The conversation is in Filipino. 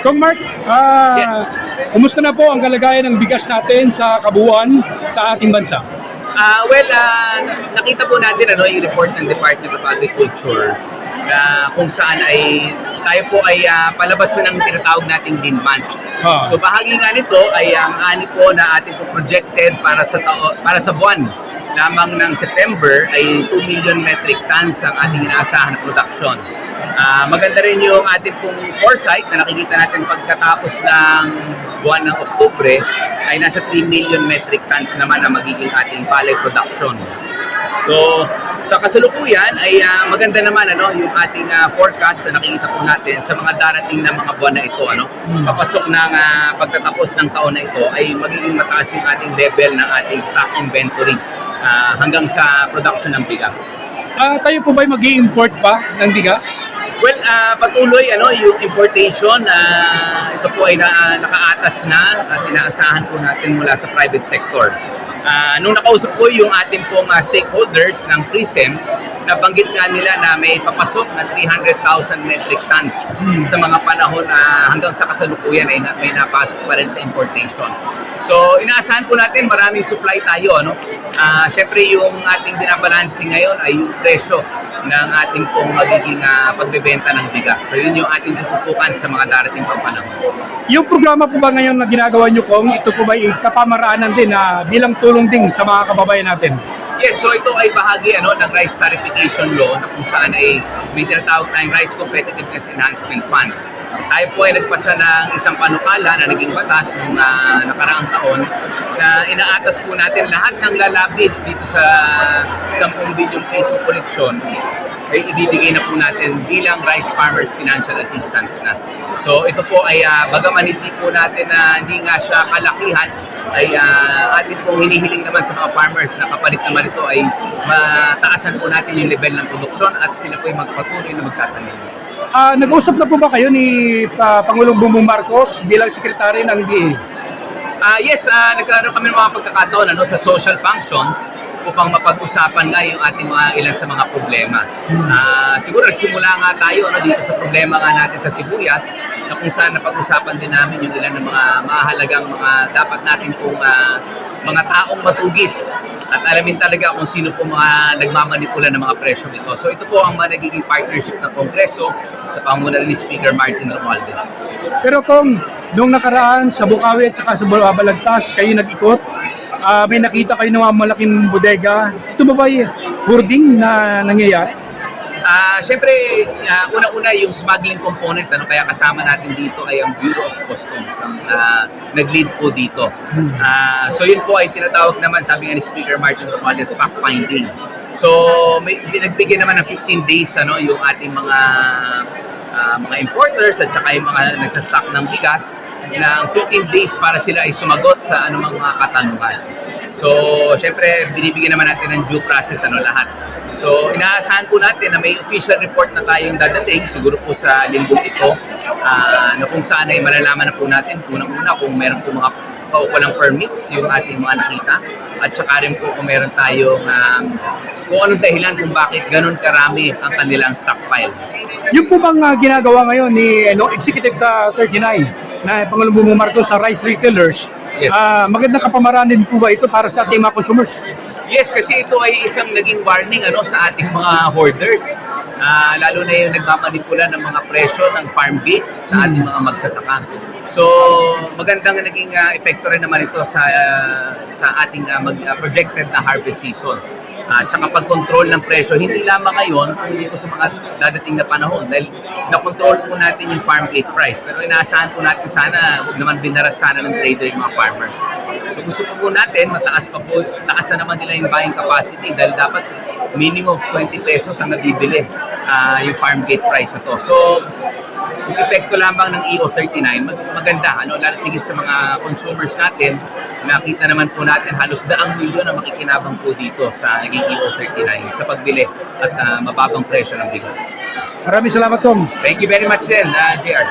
Kung Mark, ah, kumusta na po ang kalagayan ng bigas natin sa kabuuan sa ating bansa? Ah, well, ah, nakita po natin ano, yung report ng Department of Agriculture na kung saan ay tayo po ay ah, palabas na ng tinatawag nating lean months. Ah. So bahagi nga nito ay ang ani po na ating po projected para sa tao, para sa buwan lamang ng September ay 2 million metric tons ang ating inaasahan na production. Ah, maganda rin yung ating pong foresight na nakikita natin pagkatapos ng buwan ng Oktubre ay nasa 3 million metric tons naman ang magiging ating palay production. So, sa kasalukuyan ay ah, maganda naman ano yung ating ah, forecast na nakikita po natin sa mga darating na mga buwan na ito ano. Papasok ng ah, pagtatapos ng taon na ito ay magiging mataas yung ating level ng ating stock inventory ah, hanggang sa production ng bigas. Ah, tayo po ba mag import pa ng bigas? Ah, patuloy ano yung importation ah, ito po ay na, nakaatas na at inaasahan po natin mula sa private sector. Ah, nung nakausap ko yung ating pong ah, stakeholders ng PRISM, nabanggit nga nila na may papasok na 300,000 metric tons sa mga panahon na hanggang sa kasalukuyan ay na, may napasok pa rin sa importation. So, inaasahan po natin maraming supply tayo. Ano? Ah, Siyempre, yung ating binabalancing ngayon ay yung presyo ng ating pong magiging ah, pagbebenta ng bigas. So, yun yung ating tututukan sa mga darating pang panahon. Yung programa po ba ngayon na ginagawa nyo kong ito po ba ay kapamaraanan din na bilang tulong din sa mga kababayan natin? Yes, so ito ay bahagi ano ng Rice Tarification Law na kung saan ay may tinatawag tayong Rice Competitiveness Enhancement Fund. Tayo po ay nagpasa ng isang panukala na naging batas noong ah, nakaraang taon na inaatas po natin lahat ng lalabis dito sa 10 bilyong piso koleksyon ay ibibigay na po natin bilang Rice Farmers Financial Assistance na. So ito po ay uh, bagaman hindi po natin na hindi nga siya kalakihan ay ah, atin pong hinihiling naman sa mga farmers na kapalit naman ito ay mataasan po natin yung level ng produksyon at sila po ay magpatuloy na magtatanim. Ah, nag-usap na po ba kayo ni ah, Pangulong Bongbong Marcos bilang sekretary ng DA? Ah yes, ah nagkaroon kami ng mga pagkakataon ano, sa social functions upang mapag-usapan nga yung ating mga ilan sa mga problema. Ah siguro nagsimula nga tayo ano, dito sa problema nga natin sa Sibuyas na kung saan napag-usapan din namin yung ilan ng mga mahalagang mga dapat natin pong ah, mga taong matugis at alamin talaga kung sino po mga nagmamanipula ng mga presyong ito. So ito po ang mga nagiging partnership ng Kongreso sa pangunan ni Speaker Martin Romualdez. Pero kung nung nakaraan sa Bukawi at saka sa Balagtas, kayo nag-ikot, ah, may nakita kayo ng mga malaking bodega. Ito ba ba hoarding na nangyayari? Ah, syempre, ah, una-una yung smuggling component, ano, kaya kasama natin dito ay ang Bureau of Customs ang ah, nag-lead po dito. Ah, so yun po ay tinatawag naman, sabi nga ni Speaker Martin Romualdez, fact-finding. So, may nagbigay naman ng 15 days ano, yung ating mga ah, mga importers at saka yung mga nagsastock ng bigas ng 15 days para sila ay sumagot sa anumang mga katanungan. So, syempre, binibigyan naman natin ng due process ano lahat. So, inaasahan po natin na may official report na tayong dadating, siguro po sa linggong ito, ah, na kung saan ay malalaman na po natin, unang-una kung meron po mga paukulang permits yung ating mga nakita, at saka rin po kung meron tayong um, kung anong dahilan kung bakit ganun karami ang kanilang stockpile. Yung po bang ah, ginagawa ngayon ni ano, Executive ah, 39 na Pangulong Bongbong Marcos sa rice retailers, Yes. ah, magandang kapamaran din po ba ito para sa ating mga consumers? Yes, kasi ito ay isang naging warning ano sa ating mga hoarders. Ah, lalo na yung nagmamanipula ng mga presyo ng farm gate sa ating mga magsasaka. So, magandang naging ah, epekto rin naman ito sa ah, sa ating ah, mag, ah, projected na harvest season. At saka pag-control ng presyo, hindi lamang ngayon, kundi po sa mga dadating na panahon. Dahil na-control po natin yung farm gate price. Pero inaasahan po natin sana, huwag naman binarat sana ng trader yung mga farmers. So gusto po po natin, mataas pa po, taas na naman nila yung buying capacity dahil dapat minimum of 20 pesos ang nabibili ah, yung farm gate price na to. So, yung epekto lamang ng EO39, mag- maganda, ano, lalo tigit sa mga consumers natin, nakita naman po natin halos daang milyon ang makikinabang po dito sa naging EO39 sa pagbili at ah, mababang presyo ng bigas. Maraming salamat, Tom. Thank you very much din, uh, JR.